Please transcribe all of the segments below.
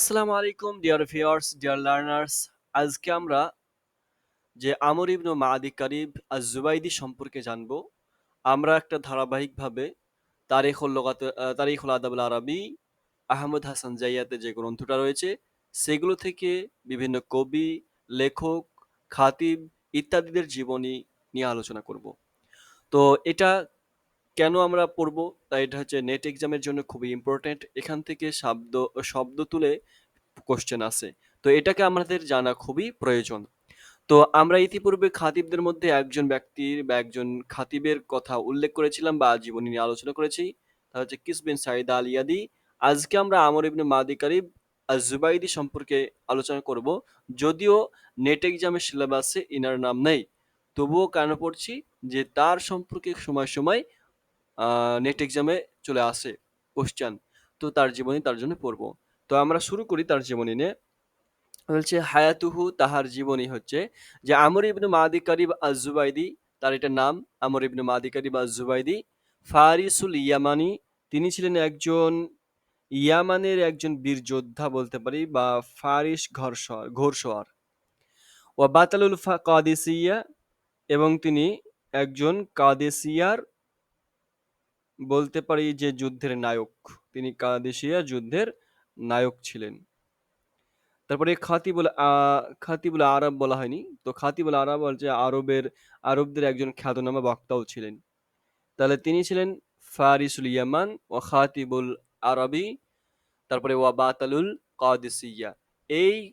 আসসালামু আলাইকুম dear viewers dear learners আজকে আমরা যে আমর ইবনু মাদি কারিব আজ জুবাইদি সম্পর্কে জানব। আমরা একটা ধারাবাহিকভাবে তারিখুল লোগাত তারিখুল আদাবুল আরবি, আহমদ হাসান জাইয়াতে যে গ্রন্থটা রয়েছে, সেগুলো থেকে বিভিন্ন কবি, লেখক, খাতিব ইত্যাদিদের জীবনী নিয়ে আলোচনা করব। তো এটা কেন আমরা পড়ব? তাই এটা হচ্ছে নেট এক্সামের জন্য খুবই ইম্পর্ট্যান্ট এখান থেকে শব্দ শব্দ তুলে কোশ্চেন আসে। তো এটাকে আমাদের জানা খুবই প্রয়োজন। তো আমরা ইতিপূর্বে খাতিবদের মধ্যে একজন ব্যক্তির বা একজন খাতিবের কথা উল্লেখ করেছিলাম বা জীবনী নিয়ে আলোচনা করেছি। তা হচ্ছে কিসবিন সাইদ আল ইয়াদি আজকে আমরা আমর ইবনে মাদি কারিব আর জুবাইদি সম্পর্কে আলোচনা করব। যদিও নেট এক্সামের সিলেবাসে ইনার নাম নেই। তবুও কেন পড়ছি? যে তার সম্পর্কে সময় সময় নেট এক্সামে চলে আসে কোশ্চেন তো তার জীবনী তার জন্য পড়ব। তো আমরা শুরু করি তার জীবনী নিয়ে। বলছে, হায়াতুহু তাহার জীবনী হচ্ছে যে, আমর ইবনু মাদি কারিব আজ জুবাইদি তার এটা নাম, আমর ইবনু মাদি কারিব আজ জুবাইদি ফারিসুল ইয়ামানি, তিনি ছিলেন একজন ইয়ামানের একজন বীর যোদ্ধা বলতে পারি বা ফারিস ঘরসওয়ার ঘোরসওয়ার ও বাতালুল ফা কাদেসিয়া এবং তিনি একজন কাদেসিয়ার বলতে পারি যে যুদ্ধের নায়ক। তিনি কাদেসিয়া যুদ্ধের নায়ক ছিলেন। তারপরে খাতিবুল আ- খাতিবুল আরব বলা হয়নি। তো খাতিবুল আরব হচ্ছে আরবের, আরবদের একজন খ্যাতনামা বক্তাও ছিলেন। তাহলে তিনি ছিলেন ফারিসুল ইয়ামান ও খাতিবুল আরবি, তারপরে ওয়া বাতালুল কাদিসিয়া। এই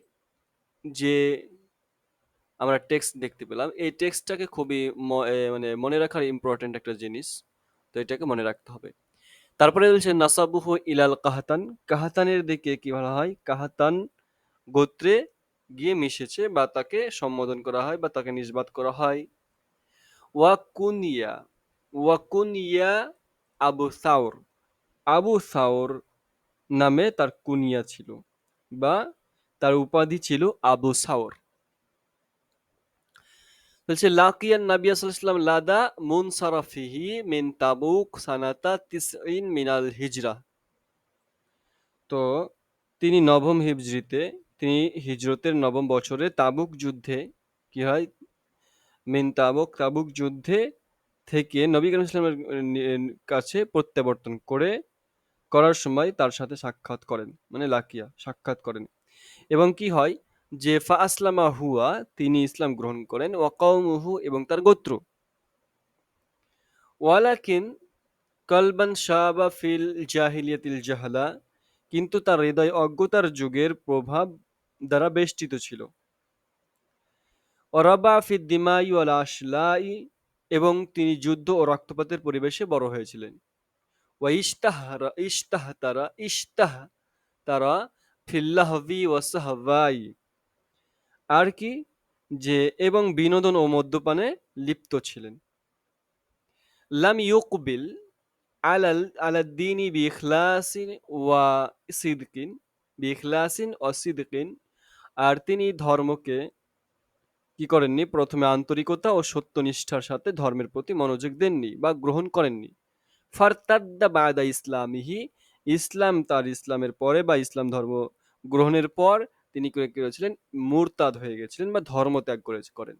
যে আমরা টেক্সট দেখতে পেলাম, এই টেক্সটটাকে খুবই ম- মানে মনে রাখার ইম্পর্টেন্ট একটা জিনিস। এটাকে মনে রাখতে হবে। তারপরে বলছে, নাসাবুহু ইলাল কাহাতান। কাহাতানের দিকে কি বলা হয়? কাহাতান গোত্রে গিয়ে মিশেছে বা তাকে সম্বোধন করা হয় বা তাকে নিষ্বাত করা হয়। ওয়াকুনিয়া ওয়াকুনিয়া আবু সাউর। আবু সাউর নামে তার কুনিয়া ছিল বা তার উপাধি ছিল আবু সাউর। বলছে, লাকিয়ান নবী সাল্লাল্লাহু লাদা মুনসারাফিহি মিন তাবুক সানাতা তিসইন মিনাল হিজরা। তো তিনি নবম হিজরিতে, তিনি হিজরতের নবম বছরে তাবুক যুদ্ধে কি হয়? মিন তাবুক তাবুক যুদ্ধে থেকে নবী করিম ইসলামের কাছে প্রত্যাবর্তন করে করার সময় তার সাথে সাক্ষাৎ করেন মানে লাকিয়া সাক্ষাৎ করেন। এবং কি হয়? যে ফা আসলামা হুয়া, তিনি ইসলাম গ্রহণ করেন ওয়াকাউমুহু এবং তার গোত্র। ওয়ালাকিন কলবান শাবা ফিল জাহিলিয়াতিল জাহালা, কিন্তু তার হৃদয় অজ্ঞতার যুগের প্রভাব দ্বারা বেষ্টিত ছিল। অরাবা ফিদ দিমাই ওয়াল আশলাই এবং তিনি যুদ্ধ ও রক্তপাতের পরিবেশে বড় হয়েছিলেন। ওয়া ইশতাহারা, ইশতাহতারা ইশতাহ তারা ফিল্লাহবি ওয়াসাহবাই আর কি? যে, এবং বিনোদন ও মদ্যপানে লিপ্ত ছিলেন। লাম ইউকবিল আলাল, আলাদ্দিনি বিখলাসিন ওয়া সিদকিন বিখলাসিন ও সিদকিন। আর তিনি ধর্মকে কি করেননি? প্রথমে আন্তরিকতা ও সত্যনিষ্ঠার সাথে ধর্মের প্রতি মনোযোগ দেননি বা গ্রহণ করেননি। ফারতাদ্দা বায়দা ইসলামিহি, ইসলাম তার ইসলামের পরে বা ইসলাম ধর্ম গ্রহণের পর তিনি কি করেছিলেন? মুরতাদ হয়ে গেছিলেন বা ধর্ম ত্যাগ করে করেন।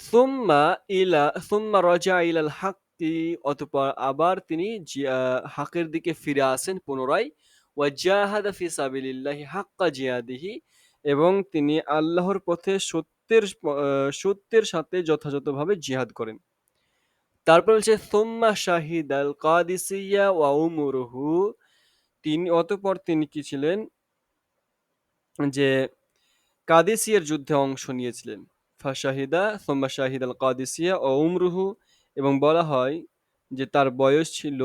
সুম্মা ইলা, সুম্মা রজা ইলাল হাক্কি, অতঃপর আবার তিনি হাকের দিকে ফিরে আসেন পুনরায়। ওয়া ওয়াজাহাদা ফি সাবিলিল্লাহি হাক্কা জিহাদিহি এবং তিনি আল্লাহর পথে সত্যের সত্যের সাথে যথাযথভাবে জিহাদ করেন। তারপর হচ্ছে সুম্মা শাহিদ আল কাদিসিয়া ওয়া উমরুহু, তিনি, অতঃপর তিনি কি ছিলেন? যে কাদেসিয়ার যুদ্ধে অংশ নিয়েছিলেন। ফাশাহিদা সোম্মা শাহিদ আল কাদেসিয়া ও উমরুহু এবং বলা হয় যে তার বয়স ছিল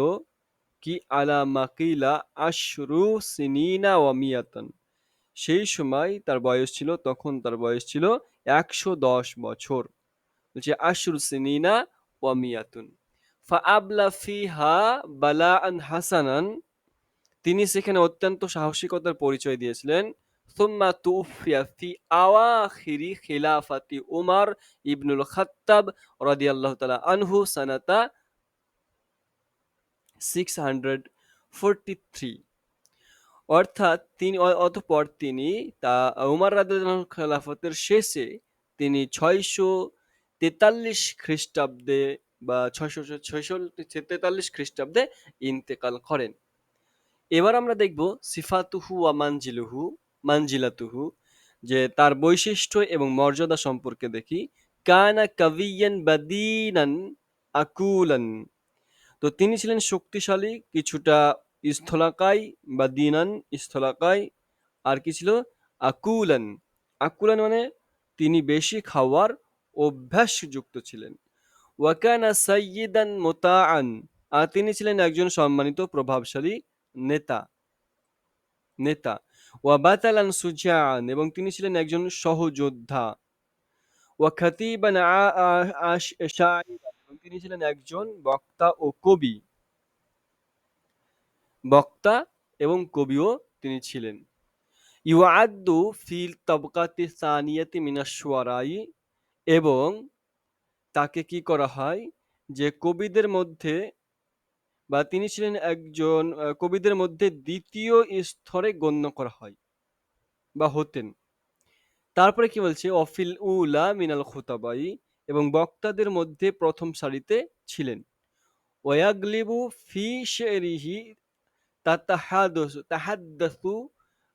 কি আলা মাকিলা আশরু সিনিনা ওয়া মিয়াতান। সেই সময় তার বয়স ছিল, তখন তার বয়স ছিল একশো দশ বছর। বলছে আশরু সিনিনা ওয়া মিয়াতুন। ফা আবলা ফিহা বালা আন হাসানান। তিনি সেখানে অত্যন্ত সাহসিকতার পরিচয় দিয়েছিলেন। 643 অর্থাৎ তিনি, অতপর তিনি তা উমার রাদিয়াল্লাহু খেলাফতের শেষে তিনি ছয়শো তেতাল্লিশ খ্রিস্টাব্দে বা ছয়শো ছয়শো তেতাল্লিশ খ্রিস্টাব্দে ইন্তেকাল করেন। এবার আমরা দেখব সিফাতুহু ওয়া মানজিলুহু। মানজিলাতুহু, যে তার বৈশিষ্ট্য এবং মর্যাদা সম্পর্কে দেখি, কানা কাবিয়ান বাদিনান আকুলান। তো তিনি ছিলেন শক্তিশালী, কিছুটা স্থলাকায় বা দিনান স্থলাকায়, আর কি ছিল? আকুলান। আকুলান মানে তিনি বেশি খাওয়ার অভ্যাসযুক্ত ছিলেন। ওয়াকানা সাইয়িদান মোতাআন। আর তিনি ছিলেন একজন সম্মানিত, প্রভাবশালী নেতা। নেতা। ওয়াবাতালান সুজাআন এবং তিনি ছিলেন একজন সহযোদ্ধা। ওয়া খাতিবান তিনি ছিলেন একজন বক্তা ও কবি। বক্তা এবং কবিও তিনি ছিলেন। ইউআদ্দু ফিল তবকাতি সানিয়াতি মিনাশ-শুআরাই এবং তাকে কি করা হয়? যে কবিদের মধ্যে বা তিনি ছিলেন একজন কবিদের মধ্যে দ্বিতীয় স্তরে গণ্য করা হয় বা হতেন। তারপরে কি বলছে? অফিল উলা মিনাল খুতাবাই এবং বক্তাদের মধ্যে প্রথম সারিতে ছিলেন। ওয়াগলিবু ফি শেরিহি তাতাহাদুসু, তাহাদ্দাসু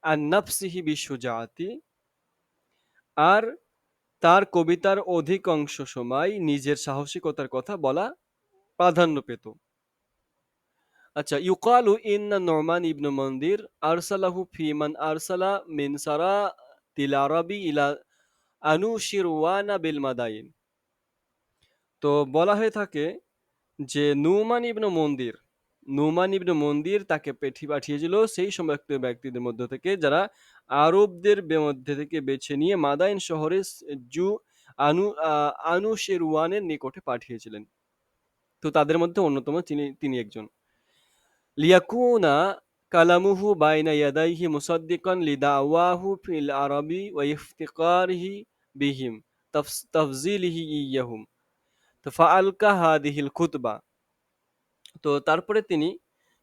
আন নাফসিহি আর তার কবিতার অধিকাংশ সময় নিজের সাহসিকতার কথা বলা প্রাধান্য পেত। আচ্ছা ইউকালু ইন্না নোমান ইবনু মন্দির আরসালাহু ফিমান আরসালা মিন সারা তিল আরবি ইলা আনুশিরওয়ানা বিল মাদাইন। তো বলা হয়ে থাকে যে নুমান ইবনু মন্দির নুমান ইবনু মন্দির তাকে পেঠি পাঠিয়েছিল সেই সমস্ত ব্যক্তিদের মধ্যে থেকে যারা আরবদের মধ্যে থেকে বেছে নিয়ে মাদাইন শহরে জু আনু আহ, আনুশেরওয়ানের নিকটে পাঠিয়েছিলেন। তো তাদের মধ্যে অন্যতম তিনি তিনি একজন। লিয়াকুনা কালামুহু বাইনা ইয়াদাইহি মুসাদ্দিকান লিদাওয়াহু ফিল আরবি ওয়া ইফতিকারিহি বিহিম তাফজিলিহি ইয়াহুম তো ফাআলকা হাদিহিল খুতবা তো তারপরে তিনি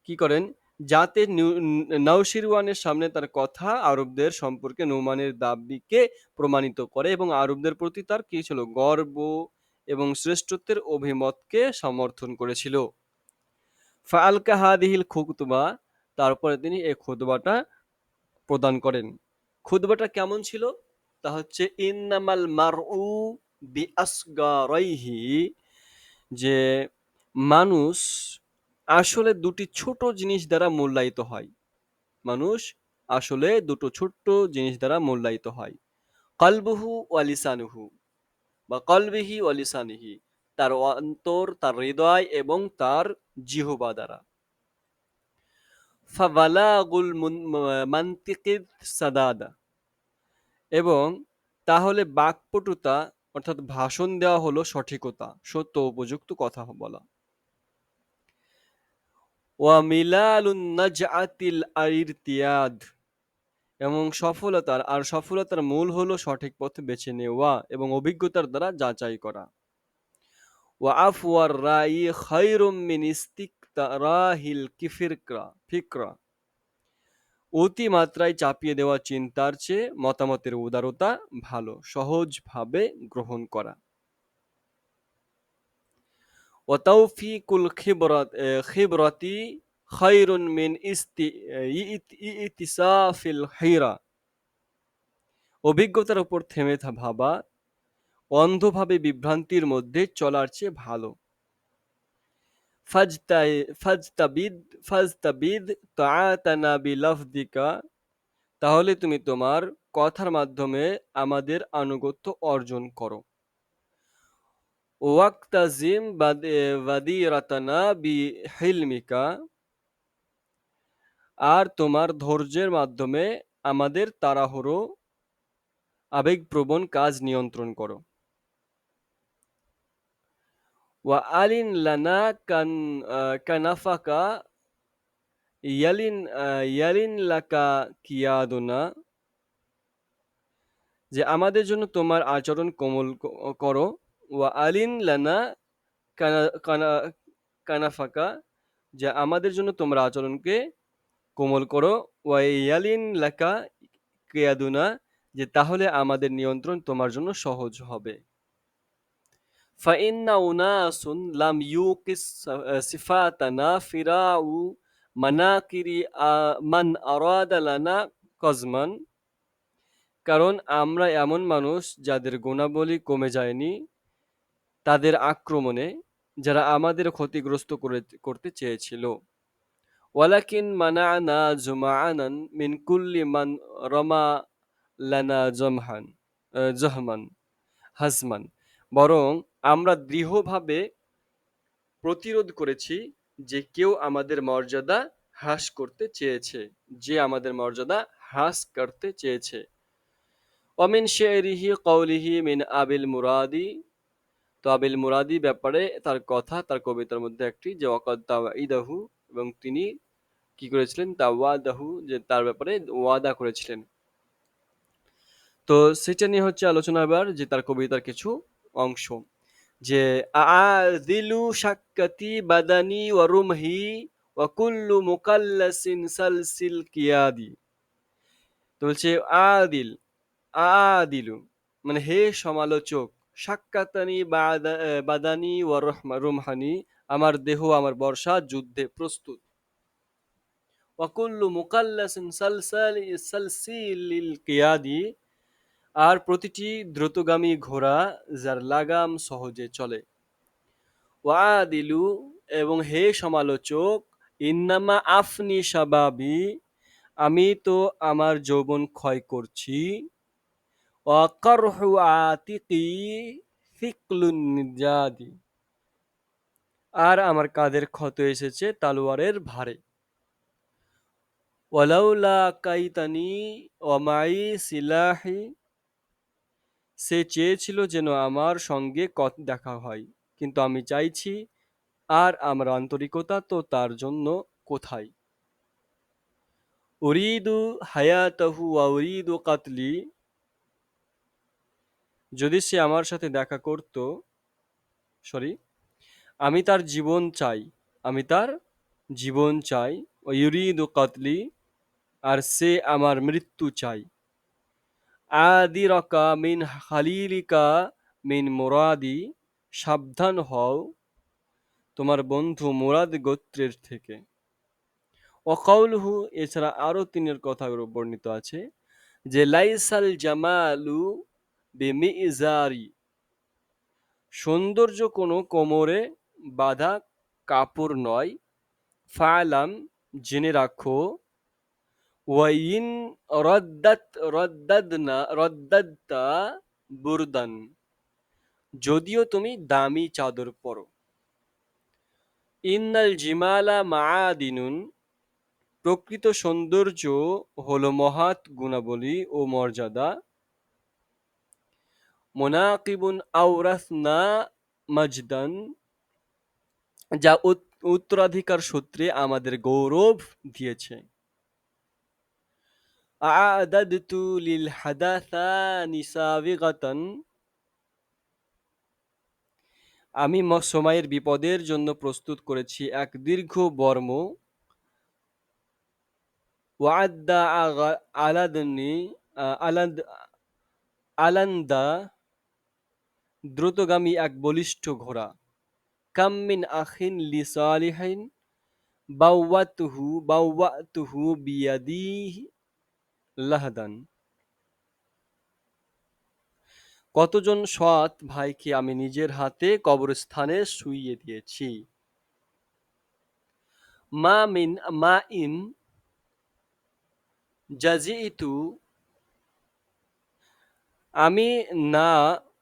কি করেন? যাতে নাউশিরওয়ানের সামনে তার কথা আরবদের সম্পর্কে নৌমানের দাবিকে প্রমাণিত করে এবং আরবদের প্রতি তার কি ছিল? গর্ব এবং শ্রেষ্ঠত্বের অভিমতকে সমর্থন করেছিল। ফাআলকা হাদিহিল খুতবা তারপরে তিনি এই খুতবাটা প্রদান করেন। খুতবাটা কেমন ছিল? তা হচ্ছে, ইন্নামাল মারউ বি আসগারাইহি যে মানুষ আসলে দুটি ছোট জিনিস দ্বারা মূল্যায়িত হয়। মানুষ আসলে দুটো ছোট্ট জিনিস দ্বারা মূল্যায়িত হয়। কলবহু ওয়ালিসানুহু বা কলবিহি ওয়ালিসানিহি তার অন্তর, তার হৃদয় এবং তার জিহবা দ্বারা। ফাবালাগুল মান্তিকিদ সাদাদা। এবং তাহলে বাকপটুতা, অর্থাৎ ভাষণ দেওয়া হলো সঠিকতা, সত্য উপযুক্ত কথা বলা। এবং সফলতার, আর সফলতার মূল হলো সঠিক পথ বেছে নেওয়া এবং অভিজ্ঞতার দ্বারা যাচাই করা। ওয়া আফওয়ার রাই খায়রুম মিন ইস্তিকরাহিল কিফিরকরা ফিকরা। অতি মাত্রায় চাপিয়ে দেওয়া চিন্তার চেয়ে মতামতের উদারতা ভালো, সহজভাবে গ্রহণ করা। ওয়াতাউফিকুল খিবরাত খিবরাতি খায়রুন মিন ইস্তি ইত- ইতিসাফিল হিরা অভিজ্ঞতার উপর থেমে ভাবা অন্ধভাবে বিভ্রান্তির মধ্যে চলার চেয়ে ভালো। ফাজতাবিদ ফাজতাবিদ তাহলে তুমি তোমার কথার মাধ্যমে আমাদের আনুগত্য অর্জন করো। ওয়াক্তাজিম বাদিরাতানা বিহিলমিকা, আর তোমার ধৈর্যের মাধ্যমে আমাদের তাড়াহুড়ো, আবেগপ্রবণ কাজ নিয়ন্ত্রণ করো। ওয়া আলিন লানা কান কানাফাকা ইয়ালিন ইয়ালিন লাকা কিয়াদুনা যে আমাদের জন্য তোমার আচরণ কোমল করো ওয়া আলিন লানা কানা কানা কানাফাকা যে আমাদের জন্য তোমার আচরণকে কোমল করো ওয়াইয়ালিন লাকা কেয়াদুনা যে তাহলে আমাদের নিয়ন্ত্রণ তোমার জন্য সহজ হবে ফাইন্না উনাসুন লাম ইউকিস সিফাতানা ফিরাউ মানাকিরি মান আরাদালানা কজমান কারণ আমরা এমন মানুষ যাদের গুণাবলী কমে যায়নি, তাদের আক্রমণে যারা আমাদের ক্ষতিগ্রস্ত করে করতে চেয়েছিল। ওয়ালাকিন মানানা না মিন মিনকুল্লি মান রমা লানা জমহান জহমান হাসমান বরং আমরা দৃঢ়ভাবে প্রতিরোধ করেছি যে কেউ আমাদের মর্যাদা হ্রাস করতে চেয়েছে, যে আমাদের মর্যাদা হ্রাস করতে চেয়েছে। অমিন শেরিহি কৌলিহি মিন আবিল মুরাদি। তো আবিল মুরাদি ব্যাপারে তার কথা, তার কবিতার মধ্যে একটি যে ওয়াকাদ তাওয়াইদাহু এবং তিনি কি করেছিলেন? তাওয়াদাহু যে তার ব্যাপারে ওয়াদা করেছিলেন। তো সেটা নিয়ে হচ্ছে আলোচনা এবার যে তার কবিতার কিছু অংশ। যে আদিলু বাদানি ওয়া রুমহি ওয়া কুল্লু মুকাল্লাসিন সালসিল কিয়াদি। তো বলছে, আদিল আদিলু মানে হে সমালোচক সাক্কাতানি বাদানি রুমহানি, আমার দেহ, আমার বর্ষা, যুদ্ধে প্রস্তুত। ওয়াকুল্লু মুকাল্লাসিন সালসাল, সালসিলিল কিয়াদি আর প্রতিটি দ্রুতগামী ঘোড়া যার লাগাম সহজে চলে। ওয়াদিলু এবং হে সমালোচক, ইন্নামা আফনি সাবাবি, আমি তো আমার যৌবন ক্ষয় করছি। ফিকলুন আর আমার কাদের ক্ষত এসেছে তালোয়ারের ভারে। ওয়ালাউলা কাইতানি ওমাই সিলাহি সে চেয়েছিল যেন আমার সঙ্গে দেখা হয়, কিন্তু আমি চাইছি, আর আমার আন্তরিকতা তো তার জন্য কোথায়? উরিদু হায়াতাহু ওয়া উরিদু কাতলি। যদি সে আমার সাথে দেখা করত, সরি, আমি তার জীবন চাই, আমি তার জীবন চাই ও ইউরিদু কাতলি, আর সে আমার মৃত্যু চাই। আদিরকা মিন খালিলিকা মিন মোরাদি, সাবধান হও তোমার বন্ধু মোরাদ গোত্রের থেকে। অকাউলহু এছাড়া আরও তিনের কথা বর্ণিত আছে যে, লাইসাল জামালু বেমিজারি, সৌন্দর্য কোনো কোমরে বাঁধা কাপড় নয়, ফালাম জেনে রাখো ওয়াইন রদ্দাত রদ্দাদনা রদ্দাদ্দা বুরদান যদিও তুমি দামি চাদর পরো। ইন্নাল জিমালা মাআদিনুন প্রকৃত সৌন্দর্য হলো মহাত গুণাবলী ও মর্যাদা। মোনাকিবুন আওরাসনা মাজদান যা উত্তরাধিকার সূত্রে আমাদের গৌরব দিয়েছে। লিল হাদাসানি সাবিগাতান আমি সময়ের বিপদের জন্য প্রস্তুত করেছি এক দীর্ঘ বর্ম। ওয়াদ্দা আলাদনি আলাদ, আলান্দা, দ্রুতগামী এক বলিষ্ঠ ঘোড়া। কাম্মিন আখিন লি সালিহিন বাউওয়াতুহু বাউওয়াতুহু বিয়াদি লাহদান। কতজন সৎ ভাইকে আমি নিজের হাতে কবরস্থানে শুইয়ে দিয়েছি? মা মিন, মা ইন জাজিইতু, আমি না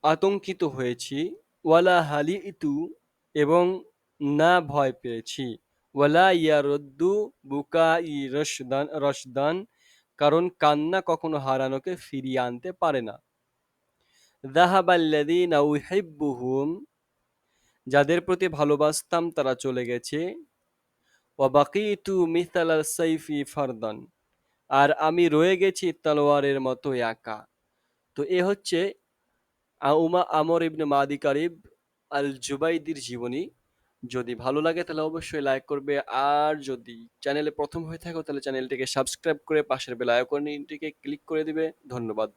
আতঙ্কিত হয়েছি, ওয়ালা হালি ইতু এবং না ভয় পেয়েছি, ওয়ালা ইয়ারদ্দু বুকা ই রসদান রসদান কারণ কান্না কখনো হারানোকে ফিরিয়ে আনতে পারে না। দাহাবাল্লাদিন যাদের প্রতি ভালোবাসতাম তারা চলে গেছে। ওয়াবাকিতু মিসাল সাইফি ফারদান, আর আমি রয়ে গেছি তলোয়ারের মতো একা। তো এ হচ্ছে উমা আমর ইবনে মাদি কারিব আল জুবাইদির জীবনী। যদি ভালো লাগে তাহলে অবশ্যই লাইক করবে। আর যদি চ্যানেলে প্রথম হয়ে থাকো তাহলে চ্যানেলটিকে সাবস্ক্রাইব করে পাশের বেল আইকনটিকে ক্লিক করে দিবে। ধন্যবাদ।